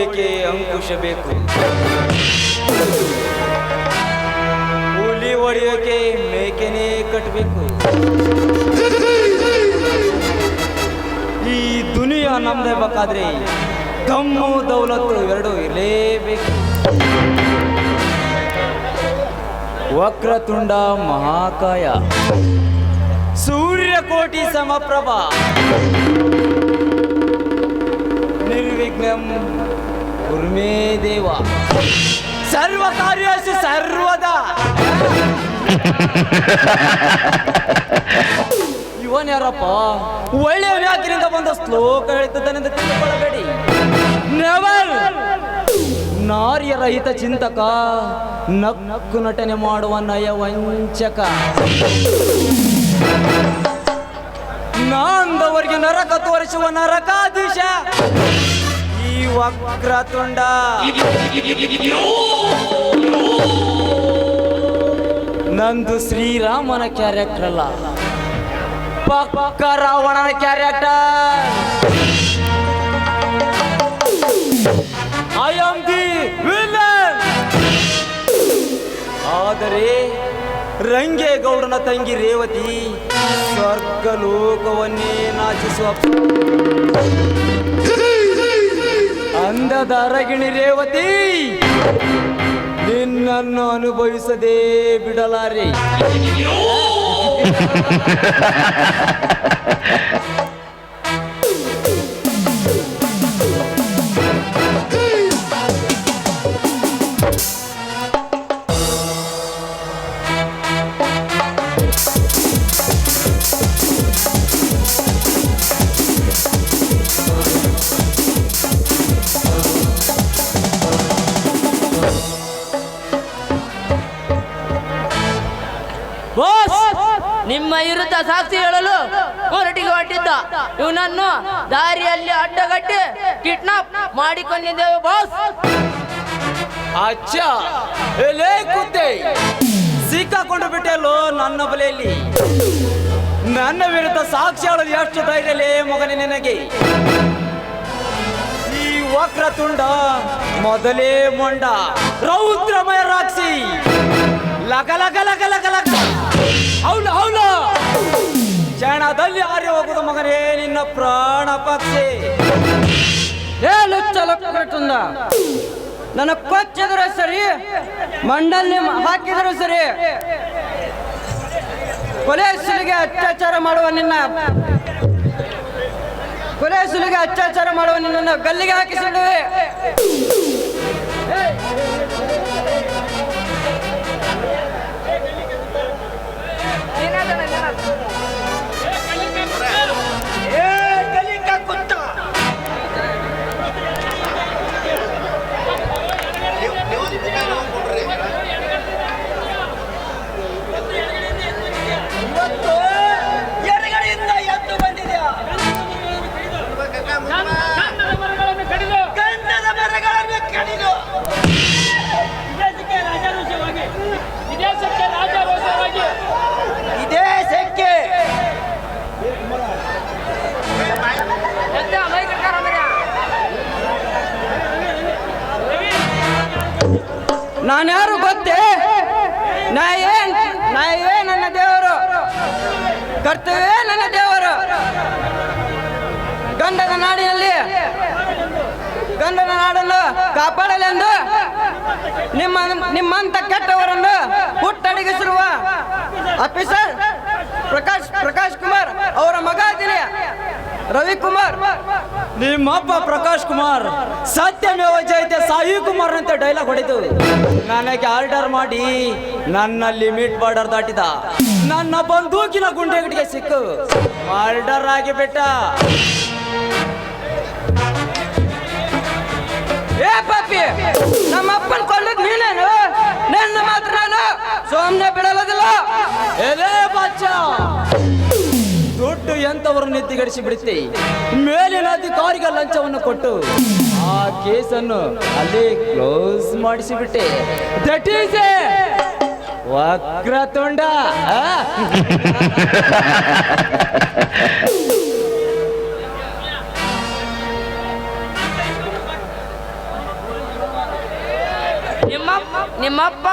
ಹೊಡೆಯಕ್ಕೆ ಅಂಕುಶ ಬೇಕು ಹುಲಿ ಒಡೆಯೋಕೆ ಮೇಕೆನೇ ಕಟ್ಟಬೇಕು ಈ ದುನಿಯಾ ನಮ್ದೇ ಬೇಕಾದ್ರೆ ದಮ್ಮು ದೌಲತ್ತು ಎರಡು ಇರಲೇಬೇಕು. ವಕ್ರತುಂಡ ಮಹಾಕಾಯ. ಸೂರ್ಯಕೋಟಿ ಸಮಪ್ರಭಾ. ನಿರ್ವಿಘ್ನಂ ಕುರ್ಮೇ ದೇವ. ಸರ್ವ ಕಾರ್ಯಸು ಸರ್ವದ. ಇವನ್ ಯಾರಪ್ಪ? ಒಳ್ಳೆಯ ವ್ಯಾಕರಿಂದ ಬಂದ ಶ್ಲೋಕ ಹೇಳ್ತಿದ್ದಾನೆಂದು ತಿಳ್ಕೊಳ್ಳಬೇಡಿ ನೆವರ್ ನಾರ್ಯ ರಹಿತ ಚಿಂತಕ, ನಕ್ಕು ನಟನೆ ಮಾಡುವ ನಯ ವಂಚಕ. ನಾಂದವರಿಗೆ ನರಕ ತೋರಿಸುವ ನರಕಾಧೀಶ ವಕ್ರತುಂಡ. ನಂದು ಶ್ರೀರಾಮನ ಕ್ಯಾರೆಕ್ಟರ್ ಅಲ್ಲ. ಪಕ್ಕ ರಾವಣನ character I am the villain ಆದರೆ ರಂಗೇಗೌಡನ ತಂಗಿ ರೇವತಿ ಸ್ವರ್ಗ ಲೋಕವನ್ನೇ ನಾಚಿಸುವ ಅಂದದ ರೇವತಿ ನಿನ್ನನ್ನು ಅನುಭವಿಸದೆ ಬಿಡಲಾರೆ. ಇವನನ್ನು ದಾರಿಯಲ್ಲಿ ಅಡ್ಡಗಟ್ಟಿ ಕಿಡ್ನಾಪ್ ಮಾಡಿಕೊಂಡಿದ್ದೇವೆ ಬಾಸ್ ಅಚ್ಚ, ಎಲೆ ಸಿಕ್ಕಾಕೊಂಡು ಬಿಟ್ಟೆಲ್ಲೋ ನನ್ನ ಬಲೆಯಲ್ಲಿ. ನನ್ನ ವಿರುದ್ಧ ಸಾಕ್ಷಿ ಎಷ್ಟು ಧೈರ್ಯಲೇ ಮಗನೇ ನಿನಗೆ. ಈ ವಕ್ರ ತುಂಡ ಮೊದಲೇ ಮೊಂಡ, ರೌದ್ರಮಯ ರಾಕ್ಷಿ. ಲಗ ಲಗ ಲಗ ಲಗ ಲಗ. ಹೌಲ ಹೌಲ ಕ್ಷಣದಲ್ಲಿ ಹಾರಿ ಹೋಗುದು ಮಗನೇ, ನಿನ್ನ ಪ್ರಾಣ ಪಕ್ಷಿ. ಲುಚ್ಚ ಲೊಕ್ಕಟುಂದ ನನ್ನ ಕೊಚ್ಚಿದ್ರೆ ಸರಿ ಮಂಡಲ್ಲಿ ಹಾಕಿದ್ರು ಸರಿ. ಕೊಲೆ ಸುಲಿಗೆ ಅತ್ಯಾಚಾರ ಮಾಡುವ ನಿನ್ನ, ಕೊಲೆ ಸುಲಿಗೆ ಅತ್ಯಾಚಾರ ಮಾಡುವ ನಿನ್ನನ್ನು ಗಲ್ಲಿಗೆ ಹಾಕಿಸಿಡುವೆ ಗಂಧದ ಮರಗಳನ್ನು ಕಡಿದು ಗಂಧದ ಮರಗಳನ್ನು ಕಡಿದು ವಿದೇಶಕ್ಕೆ ರಾಜಾರೋಷವಾಗಿ. ವಿದೇಶಕ್ಕೆ. ರಾಜಾರೋಷವಾಗಿ ನಾನ್ಯಾರು ಗೊತ್ತೇ? ನಾ ಏನ್ ನಾ ಏ ನನ್ನ ದೇವರು. ಕರ್ತವ್ಯ ನನ್ನ ದೇವರು ನಾಡಿನಲ್ಲಿ ಗಂಡನ ನಾಡನ್ನು ಕಾಪಾಡಲೆಂದು ನಿಮ್ಮ ನಿಮ್ಮಂತ ಕೆಟ್ಟವರನ್ನು ಹುಟ್ಟಡಗಿಸಿರುವ ಆಫೀಸರ್ ಪ್ರಕಾಶ್ ಪ್ರಕಾಶ್ ಕುಮಾರ್ ಅವರ ಮಗ ಇದ್ದೀನಿ ರವಿಕುಮಾರ್. ನಿಮ್ಮಪ್ಪ ಪ್ರಕಾಶ್ ಕುಮಾರ್ ಸತ್ಯಮೇವ ಜಯತೆ ಸಾಯಿ ಕುಮಾರ್ ಅಂತ ಡೈಲಾಗ್ ಹೊಡೆದು ನನಗೆ ಆರ್ಡರ್ ಮಾಡಿ ನನ್ನ ಲಿಮಿಟ್ ಬಾರ್ಡರ್ ದಾಟಿದ. ನನ್ನ ಬಂದೂಕಿನ ಗುಂಡೆಗಡಿಗೆ ಸಿಕ್ಕು. ಆರ್ಡರ್ ಆಗಿ ನಮ್ಮ ಅಪ್ಪನ ಕೊಂಡದ್ ನೀನೇನು? ನನ್ನ ಮಾತ್ರ ನಾನು. ಸೋಮ್ನೆ ಬಿಡಲೋದಿಲ್ಲ ಎಲೇ ಬಚ್ಚ. ದುಡ್ಡು ಎಂತವರು ಎತ್ತಿಗಡಿಸಿ ಬಿಡುತ್ತೆ? ಮೇಲಿನ ಅಧಿಕಾರಿಗೆ ಲಂಚವನ್ನು ಕೊಟ್ಟು ಆ ಕೇಸನ್ನು ಅಲ್ಲಿ ಕ್ಲೋಸ್ ಮಾಡಿಸಿಬಿಟ್ಟೆ. That is Vakratunda. ನಿಮ್ಮಪ್ಪ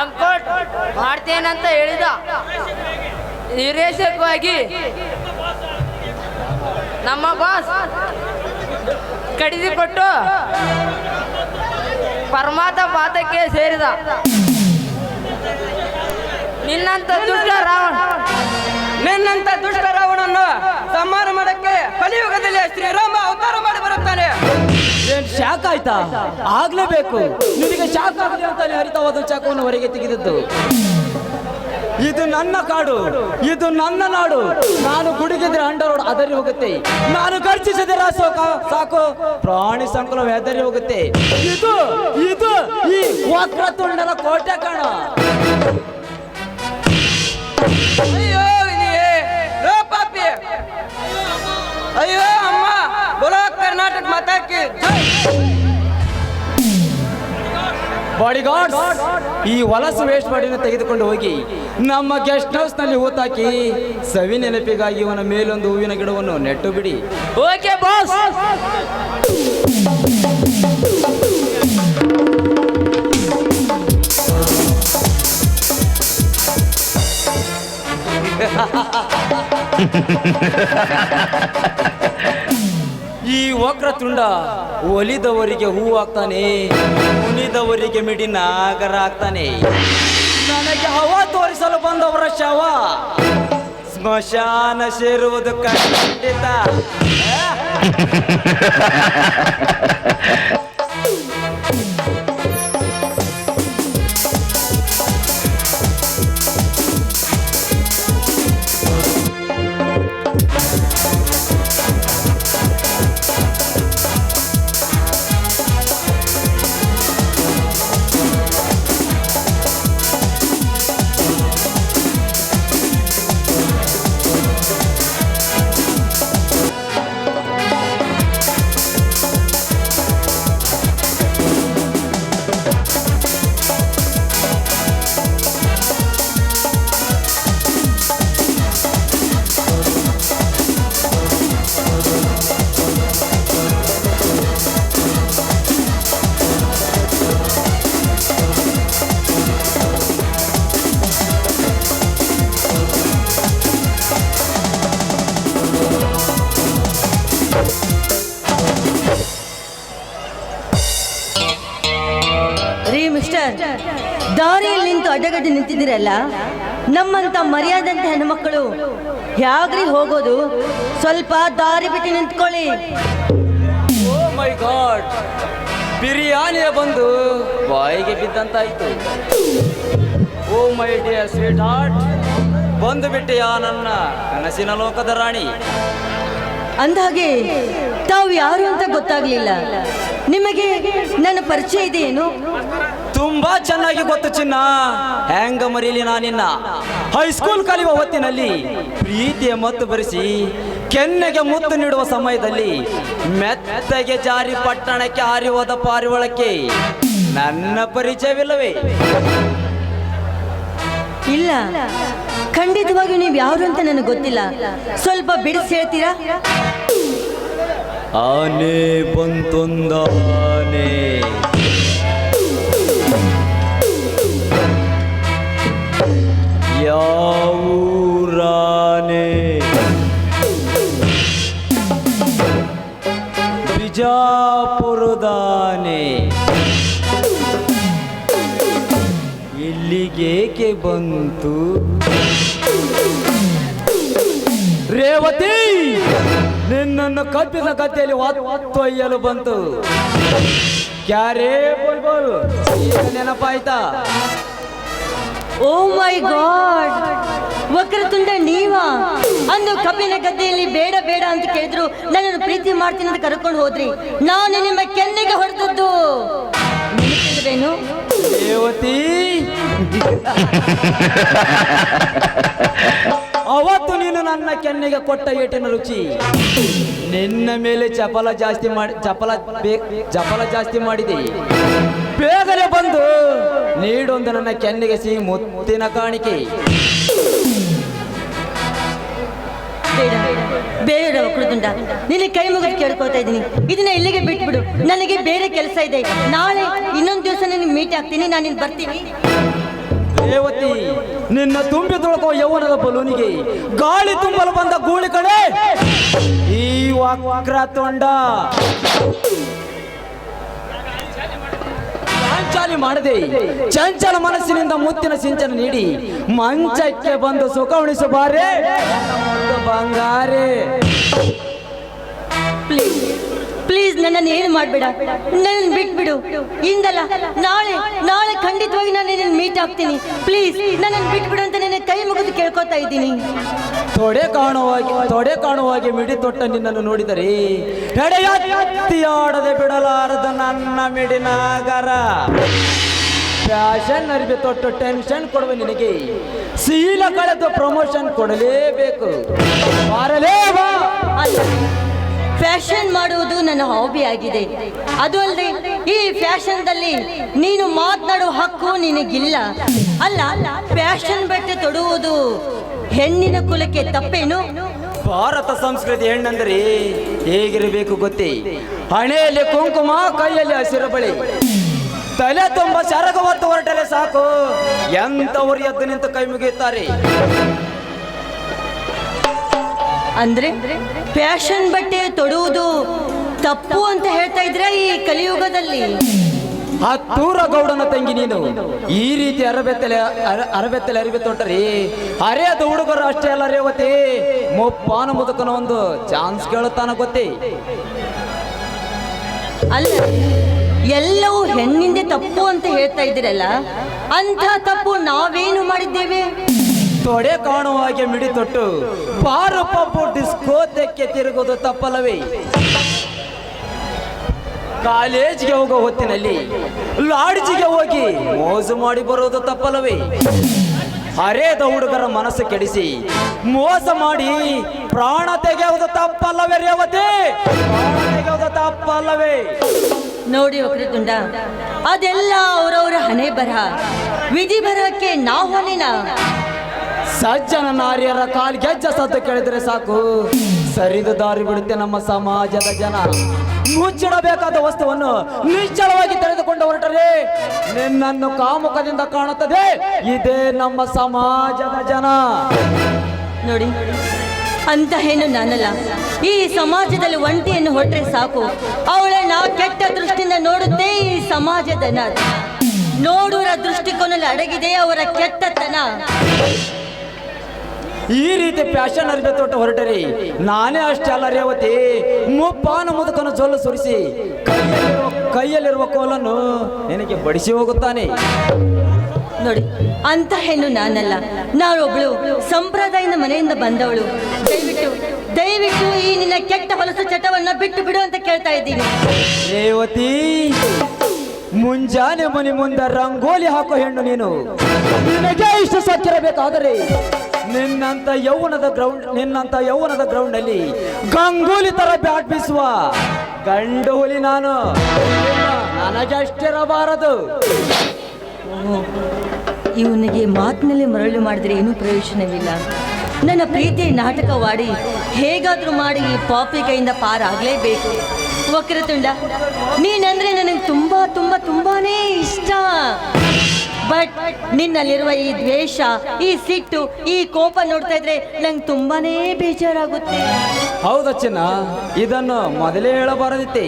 ಎಂಕೋಟ್ ಮಾಡ್ತೇನಂತ ಹೇಳಿದ. ನಿರ್ದೇಶಕವಾಗಿ ನಮ್ಮ ಬಾಸ್ ಕಡಿದುಕೊಟ್ಟು ಪರಮಾತ್ಮ ಪಾತಕ್ಕೆ ಸೇರಿದ. ನಿನ್ನಂತ ದುಷ್ಟ ರಾವಣ, ನಿನ್ನಂತ ದುಷ್ಟ ರಾವಣನ್ನು ಸಂಹಾರ ಮಾಡಕ್ಕೆ ಕಲಿಯುಗದಲ್ಲಿ ಶ್ರೀರಾಮ ಶಾಕ್ ಆಯ್ತಾ? ಆಗ್ಲೇಬೇಕು. ನಿನಗೆ ಶಾಕ್ ಆಗಲಿ ಅಂತಾನೆ ಹರಿತವಾದ ಚಾಕವನ್ನು ಹೊರಗೆ ತೆಗೆದಿದ್ದು. ಇದು ನನ್ನ ಕಾಡು. ಇದು ನನ್ನ ನಾಡು. ನಾನು ಗುಡುಗಿದ್ರೆ ಅಂಡರ್ ಅದರಿ ಹೋಗುತ್ತೆ. ನಾನು ಖರ್ಚಿಸಿದ್ರೆ ಸಾಕು ಪ್ರಾಣಿ ಸಂಕುಲ ಹೆದರಿ ಹೋಗುತ್ತೆ. ಇದು ಇದು ಈ ವಕ್ರತುಂಡನ ಕೋಟೆ ಕಾಣ. ಅಯ್ಯೋ ಅಯ್ಯೋ ಕರ್ನಾಟಕ ಮಾತಾಕಿ ಬಾಡಿಗಾರ್ಡ್ ಈ ವಲಸು ವೇಸ್ಟ್ ಬಾಡಿನ ತೆಗೆದುಕೊಂಡು ಹೋಗಿ ನಮ್ಮ ಗೆಸ್ಟ್ ಹೌಸ್ನಲ್ಲಿ ಹೂತಾಕಿ ಸವಿ ನೆನಪಿಗಾಗಿ ಇವನ ಮೇಲೊಂದು ಹೂವಿನ ಗಿಡವನ್ನು ನೆಟ್ಟು ಬಿಡಿ ಓಕೆ ಬಾಸ್. ಈ ವಕ್ರತುಂಡ ಒಲಿದವರಿಗೆ ಹೂ ಆಗ್ತಾನೆ ಮುನಿದವರಿಗೆ ಮಿಡಿ ನಾಗರ ಆಗ್ತಾನೆ. ನನಗೆ ಹವ ತೋರಿಸಲು ಬಂದವರ ಶವ. ಸ್ಮಶಾನ ಸೇರುವುದು ಖಂಡಿತ ದಾರಿಯಲ್ಲಿ ನಿಂತು ಅಡ್ಡಗಡ್ಡೆ ನಿಂತಿದ್ದೀರಲ್ಲ? ನಮ್ಮಂತ ಮರ್ಯಾದಂತ ಹೆಣ್ಮಕ್ಳು ಯಾಗ್ರಿ ಹೋಗೋದು? ಸ್ವಲ್ಪ ದಾರಿ ಬಿಟ್ಟು ನಿಂತ್ಕೊಳ್ಳಿ. ಓ ಮೈ ಗಾಡ್. ಬಿರಿಯಾನಿಯ ಬಂದು ಬಾಯಿಗೆ ಬಿದ್ದಂತಾಯ್ತು. Oh my dear sweetheart ಬಂದು ಬಿಟ್ಟೆಯಾ ನನ್ನ ಕನಸಿನ ಲೋಕದ ರಾಣಿ. ಅಂದಾಗೆ ತಾವು ಯಾರು ಅಂತ ಗೊತ್ತಾಗ್ಲಿಲ್ಲ. ನಿಮಗೆ ನನ್ನ ಪರಿಚಯ ಇದೆಯೇನು ತುಂಬಾ ಚೆನ್ನಾಗಿ ಗೊತ್ತು ಚಿನ್ನ. ಹೆಂಗ ಮರೀಲಿ ನಾನಿನ್ನ ಹೈಸ್ಕೂಲ್ ಕಲಿಯುವ ಹೊತ್ತಿನಲ್ಲಿ ಪ್ರೀತಿಯ ಮತ್ತು ಬರೆಸಿ ಕೆನ್ನೆಗೆ ಮುತ್ತು ನೀಡುವ ಸಮಯದಲ್ಲಿ ಮೆತ್ತಗೆ ಜಾರಿ ಪಟ್ಟಣಕ್ಕೆ ಹಾರಿ ಹೋದ ಪಾರಿವಾಳಕ್ಕೆ ನನ್ನ ಪರಿಚಯವಿಲ್ಲವೇ? ಇಲ್ಲ. ಖಂಡಿತವಾಗಿ ನೀವು ಯಾರು ಅಂತ ನನಗೆ ಗೊತ್ತಿಲ್ಲ. ಸ್ವಲ್ಪ ಬಿಡಿಸಿ ಹೇಳ್ತೀರಾ? ಆನೆ ಬಂತೊಂದಾನೆ ಯಾವೂರಾನೆ ಬಿಜಾಪುರದಾನೆ. ಇಲ್ಲಿಗೇಕೆ ಬಂತು? ರೇವತಿ ನಿನ್ನನ್ನು ಕಪ್ಪಿದ ಕಥೆಯಲ್ಲಿ ಒತ್ತೊಯ್ಯಲು ಬಂತು. ಕ್ಯಾರೇ ಬುಲ್ಬುಲ್. ನೆನಪಾಯ್ತಾ? ಓ ಮೈ ಗಾಡ್ ವಕ್ರತುಂಡ ನೀವಾ. ಅಂದು ಕಬ್ಬಿನ ಗದ್ದೆಯಲ್ಲಿ ಬೇಡ ಬೇಡ ಅಂತ ಕೇಳಿದ್ರು. ನನ್ನನ್ನು ಪ್ರೀತಿ ಮಾಡ್ತೀನಿ ಅಂತ ಕರ್ಕೊಂಡು ಹೋದ್ರಿ. ನಾನು ನಿಮ್ಮ ಕೆನ್ನೆಗೆ ಹೊಡೆದದ್ದು. ರೇವತಿ. ಅವತ್ತು ನೀನು ನನ್ನ ಕೆನ್ನೆಗೆ ಕೊಟ್ಟ ಏಟಿನ ರುಚಿ. ನಿನ್ನ ಮೇಲೆ ಚಪಲ ಜಾಸ್ತಿ ಮಾಡಿ, ಚಪಲ ಚಪಲ ಜಾಸ್ತಿ ಮಾಡಿದೆ. ಬೇಗನೆ ಬಂದು ನೀಡೊಂದು ನನ್ನ ಕೆನ್ನಿಗೆ ಸಿಹಿ ಮುತ್ತಿನ ಕಾಣಿಕೆ. ಬೇಡ ವಕ್ರತುಂಡ ಕೈ ಮುಗಿದು ಕೇಳ್ಕೊತಾ ಇದ್ದೀನಿ. ಇದನ್ನ ಇಲ್ಲಿಗೆ ಬಿಟ್ಬಿಡು. ನನಗೆ ಬೇರೆ ಕೆಲಸ ಇದೆ. ನಾಳೆ ಇನ್ನೊಂದು ದಿವಸ ನಿನ್ನ ಮೀಟ್ ಆಗ್ತೀನಿ. ನಾನು ನಿನ್ ಬರ್ತೀನಿ. ರೇವತಿ ನಿನ್ನ ತುಂಬಿ ತುಳ್ಕೋ ಯೌವನದ ಬಲೂನಿಗೆ. ಗಾಳಿ ತುಂಬಲು ಬಂದ ಗೂಳಿ ಕಡೆ. ಈ ವಕ್ರ ತೊಂಡ. ಚಾಂಚಾಲಿ ಮಾಡದೆ ಚಂಚಲ ಮನಸ್ಸಿನಿಂದ ಮುತ್ತಿನ ಸಿಂಚನ ನೀಡಿ ಮಂಚಕ್ಕೆ ಬಂದು ಸುಖ ಉಣಿಸಬಾರೆ. ಬಂಗಾರೆ. ಪ್ಲೀಸ್ ಪ್ಲೀಸ್ ನನ್ನನ್ನು ಏನು ಮಾಡಬೇಡ? ನನ್ನನ್ನು ಬಿಟ್ಬಿಡು. ಇಂದಲ್ಲ, ನಾಳೆ ನಾಳೆ ಖಂಡಿತವಾಗಿ ನಾನು ನಿನ್ನ ಮೀಟ್ ಆಗ್ತೀನಿ. ಪ್ಲೀಸ್ ನನ್ನನ್ನು ಬಿಟ್ಬಿಡು ಅಂತ ನಿನ್ನ ಕೈ ಮುಗಿದು ಕೇಳ್ಕೊತಾ ಇದ್ದೀನಿ. ತೊಡೆ ಕಾಣುವಾಗಿ ತೊಡೆ ಕಾಣುವಾಗಿ ಮಿಡಿ ತೊಟ್ಟ ನಿನ್ನನ್ನು ನೋಡಿದರೆ ಎಡೆಯತ್ತಿಯಾಡದೆ ಬಿಡಲಾರದ ನನ್ನ ಮಿಡಿನಾಗರ. ಫ್ಯಾಷನ್ ಅರಿವೆ ತೊಟ್ಟು ಟೆನ್ಷನ್ ಕೊಡುವ ನಿನಗೆ. ಸೀಲ ಕಳೆದು ಪ್ರಮೋಷನ್ ಕೊಡಲೇಬೇಕು. ಫ್ಯಾಷನ್ ಮಾಡುವುದು ನನ್ನ ಹಾಬಿ ಆಗಿದೆ. ಅದು ಅಲ್ಲದೆ, ಈ ಫ್ಯಾಷನ್ದಲ್ಲಿ ನೀನು ಮಾತನಾಡುವ ಹಕ್ಕು ನಿನಗಿಲ್ಲ. ಅಲ್ಲ ಫ್ಯಾಷನ್ ಬಟ್ಟೆ ತೊಡುವುದು ಹೆಣ್ಣಿನ ಕುಲಕ್ಕೆ ತಪ್ಪೇನು? ಭಾರತ ಸಂಸ್ಕೃತಿ ಹೆಣ್ಣಂದ್ರೆ ಹೇಗಿರಬೇಕು ಗೊತ್ತೇ? ಹಣೆಯಲ್ಲಿ ಕುಂಕುಮ ಕೈಯಲ್ಲಿ ಹಸಿರು ಬಳಿ. ತಲೆ ತುಂಬ ಸರಗು ಹೊತ್ತು ಹೊರಟರೆ ಸಾಕು. ಎಂತವರು ಎದ್ದು ನಿಂತು ಕೈ ಮುಗಿಯುತ್ತಾರೆ? ಅಂದ್ರೆ ಫ್ಯಾಷನ್ ಬಟ್ಟೆ ತೊಡುವುದು ತಪ್ಪು ಅಂತ ಹೇಳ್ತಾ ಇದ್ರೆ ಈ ಕಲಿಯುಗದಲ್ಲಿ? ಹತ್ತೂರ ಗೌಡನ ತಂಗಿ ನೀನು. ಈ ರೀತಿ ಅರಬೆತ್ತಲೆ ಅರ- ಅರಬೆತ್ತಲೆ ಅರಿವೆ ತೊಟ್ಟರಿ ಅರೆಯದ ಹುಡುಗರು ಅಷ್ಟೇ ಅಲ್ಲ ರೇವತಿ. ಮುಪ್ಪಾನ ಮುದುಕನ ಒಂದು ಚಾನ್ಸ್ ಕೇಳುತ್ತಾನ ಗೊತ್ತೇ. ಅಲ್ಲ ಎಲ್ಲವೂ ಹೆಣ್ಣಿಂದೆ ತಪ್ಪು ಅಂತ ಹೇಳ್ತಾ ಇದ್ದೀರಲ್ಲ ಅಂತ ತಪ್ಪು ನಾವೇನು ಮಾಡಿದ್ದೇವೆ? ತೊಡೆ ಕಾಣುವ ಹಾಗೆ ಮಿಡಿ ತೊಟ್ಟು. ಬಾರು ಪಪ್ಪು ಡಿಸ್ಕೋತೆಕ್ಕೆ ತಿರುಗೋದು ತಪ್ಪಲ್ಲವೇ? ಕಾಲೇಜ್ಗೆ ಹೋಗೋ ಹೊತ್ತಿನಲ್ಲಿ ಲಾಡ್ಜಿಗೆ ಹೋಗಿ ಮೋಸ ಮಾಡಿ ಬರೋದು ತಪ್ಪಲವೇ ಹರೇದ ಹುಡುಗರ ಮನಸ್ಸು ಕೆಡಿಸಿ ಮೋಸ ಮಾಡಿ ಪ್ರಾಣ ತೆಗೆಯುವುದು ತಪ್ಪಲ್ಲವೇ ರೇವತಿ? ಪ್ರಾಣ ತೆಗೆಯುವುದು ತಪ್ಪಲ್ಲವೇ? ನೋಡಿ ವಕ್ರತುಂಡ ಅದೆಲ್ಲ ಅವರವರ ಹಣೆ ಬರಹ. ವಿಧಿ ಬರಹಕ್ಕೆ ನಾವು ಹೊಣೆನ ಸಜ್ಜನ ನಾರಿಯರ ಕಾಲ್ ಗೆಜ್ಜ ಸದ್ದು ಕೇಳಿದ್ರೆ ಸಾಕು. ಸರಿದು ದಾರಿ ಬಿಡುತ್ತೆ ನಮ್ಮ ಸಮಾಜದ ಜನ. ಮುಚ್ಚಿಡಬೇಕಾದ ವಸ್ತುವನ್ನು ನಿಶ್ಚಲವಾಗಿ ತೆಗೆದುಕೊಂಡು ಹೊರಟರೆ. ನಿನ್ನನ್ನು ಕಾಮುಖದಿಂದ ಕಾಣುತ್ತದೆ. ಇದೇ ನಮ್ಮ ಸಮಾಜದ ಜನ. ನೋಡಿ, ಅಂತ ಹೇಳು ನಾನಲ್ಲ. ಈ ಸಮಾಜದಲ್ಲಿ ಒಂಟಿಯನ್ನು ಹೊಟ್ಟರೆ ಸಾಕು. ಅವಳನ್ನ ಕೆಟ್ಟ ದೃಷ್ಟಿಯಿಂದ ನೋಡುತ್ತೆ ಈ ಸಮಾಜದ ನೋಡುವ ದೃಷ್ಟಿಕೋನಲ್ಲಿ ಅಡಗಿದೆ ಅವರ ಕೆಟ್ಟತನ. ಈ ರೀತಿ ಫ್ಯಾಷನ್ ಅರಿವೆ ತೊಟ್ಟು ಹೊರಟರಿ. ನಾನೇ ಅಷ್ಟೇ ಅಲ್ಲ ರೇವತಿ ಮುಪ್ಪಾನ ಮುದುಕನ್ನು ಜೊಲ್ಲು ಸುರಿಸಿ ಕೈಯಲ್ಲಿರುವ ಕೈಯಲ್ಲಿರುವ ಕೋಲನ್ನು ನಿನಗೆ ಬಡಿಸಿ ಹೋಗುತ್ತಾನೆ. ನೋಡಿ ಅಂತ ಹೆಣ್ಣು ನಾನಲ್ಲ. ಒಬ್ಬಳು ಸಂಪ್ರದಾಯದ ಮನೆಯಿಂದ ಬಂದವಳು. ದಯವಿಟ್ಟು ದಯವಿಟ್ಟು ಈ ನಿನ್ನ ಕೆಟ್ಟ ಹೊಲಸು ಚಟವನ್ನ ಬಿಟ್ಟು ಬಿಡು ಅಂತ ಕೇಳ್ತಾ ಇದ್ದೀನಿ ರೇವತಿ ಮುಂಜಾನೆ ಮನೆ ಮುಂದೆ ರಂಗೋಲಿ ಹಾಕೋ ಹೆಣ್ಣು ನೀನು. ನಿನಗೆ ಇಷ್ಟು ಸಚ್ಚಿರಬೇಕಾದರೆ ನಿನ್ನಂತ ಯೌವನದ ಗ್ರೌಂಡ್ ನಿನ್ನಂತ ಯೌವನದ ಗ್ರೌಂಡ್ ಅಲ್ಲಿ ಗಂಗೂಲಿ ತರ ಬ್ಯಾಟ್ ಬೀಸುವ ಗಂಡು ಹುಲಿ ನಾನು. ನನಗಷ್ಟಿರಬಾರದು ಇವನಿಗೆ ಮಾತಿನಲ್ಲಿ ಮರಳು ಮಾಡಿದ್ರೆ ಏನೂ ಪ್ರಯೋಜನವಿಲ್ಲ. ನನ್ನ ಪ್ರೀತಿ ನಾಟಕವಾಡಿ ಹೇಗಾದ್ರೂ ಮಾಡಿ ಈ ಪಾಪಿ ಕೈಯಿಂದ ಪಾರಾಗಲೇಬೇಕು. ವಕ್ರತುಂಡ, ನೀನಂದ್ರೆ ನನಗೆ ತುಂಬಾ ತುಂಬಾ, ತುಂಬಾನೇ ಇಷ್ಟ. ಬಟ್ ನಿನ್ನಲ್ಲಿರುವ ಈ ದ್ವೇಷ ಈ ಸಿಟ್ಟು ಈ ಕೋಪ ನೋಡ್ತಾ ಇದ್ರೆ ನಂಗೆ ತುಂಬಾನೇ ಬೇಜಾರಾಗುತ್ತೆ. ಹೌದಚ್ಚನ ಚಿನ್ನ ಇದನ್ನು ಮೊದಲೇ ಹೇಳಬಾರದಿತ್ತೆ.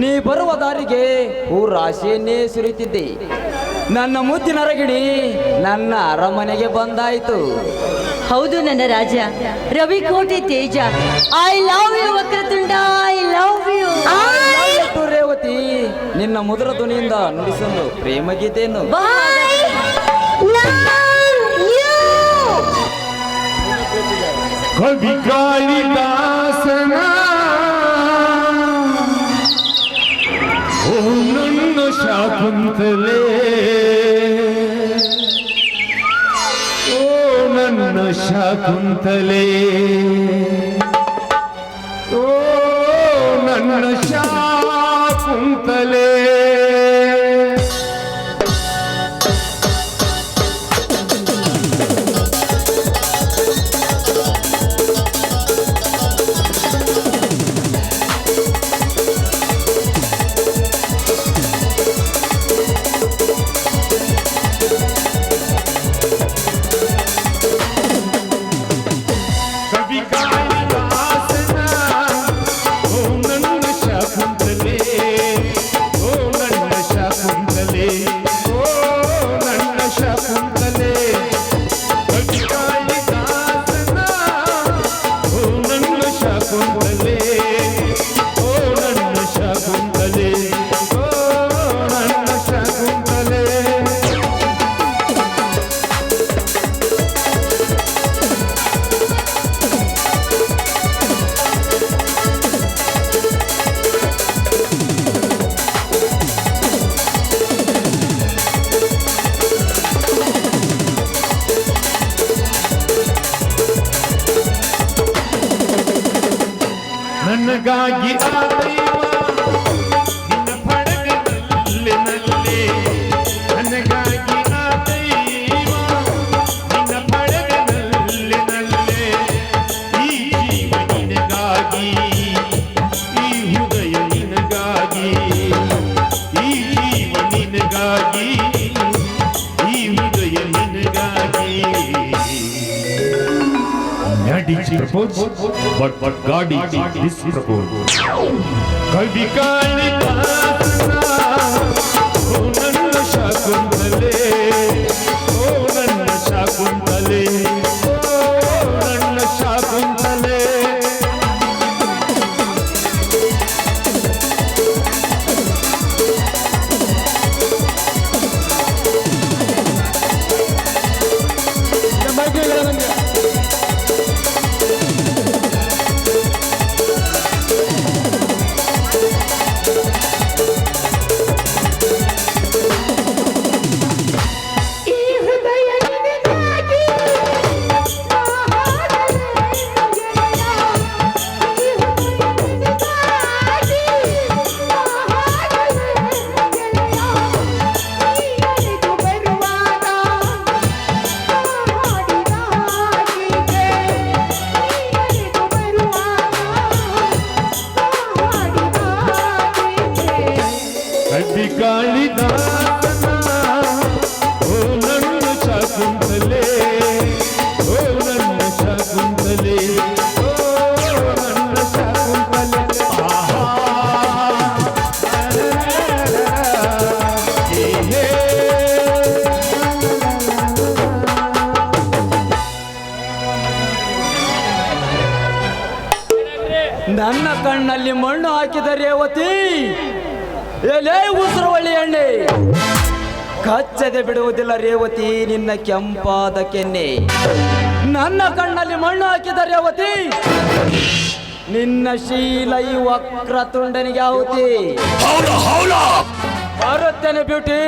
ನೀ ಬರುವ ದಾರಿಗೆ ಹೂ ರಾಶಿಯನ್ನೇ ಸುರಿಯುತ್ತಿದ್ದೆ ನನ್ನ ಮುದ್ದಿನ ರಗಿಣಿ ನನ್ನ ಅರಮನೆಗೆ ಬಂದಾಯಿತು. ಹೌದು ನನ್ನ ರಾಜ ರವಿ ಕೋಟಿ ತೇಜ. I love you Vakratunda I love you Revathi ನಿನ್ನ ಮುದ್ರ ಧ್ವನಿಯಿಂದ ನುಡಿಸಲು ಪ್ರೇಮ ಗೀತೆಯನ್ನು. भिकारी दास शाकुंतले ओ नन्न शाकुंतले ನಿನಗಾಗಿ ಆದಿ भुज बट बट गाड़ी दिस प्रभु कवि कालिदास ರೇವತಿ. ಎಲೆ ಉಸಿರುವಳ್ಳಿ ಎಣ್ಣೆ. ಕಚ್ಚದೆ ಬಿಡುವುದಿಲ್ಲ ರೇವತಿ ನಿನ್ನ ಕೆಂಪಾದ ಕೆನ್ನೆ. ನನ್ನ ಕಣ್ಣಲ್ಲಿ ಮಣ್ಣು ಹಾಕಿದ ರೇವತಿ. ನಿನ್ನ ಶೀಲ ಈ ವಕ್ರ ತುಂಡನಿಗೆ ಆಹುತಿ. ಬರುತ್ತೇನೆ ಬ್ಯೂಟಿ.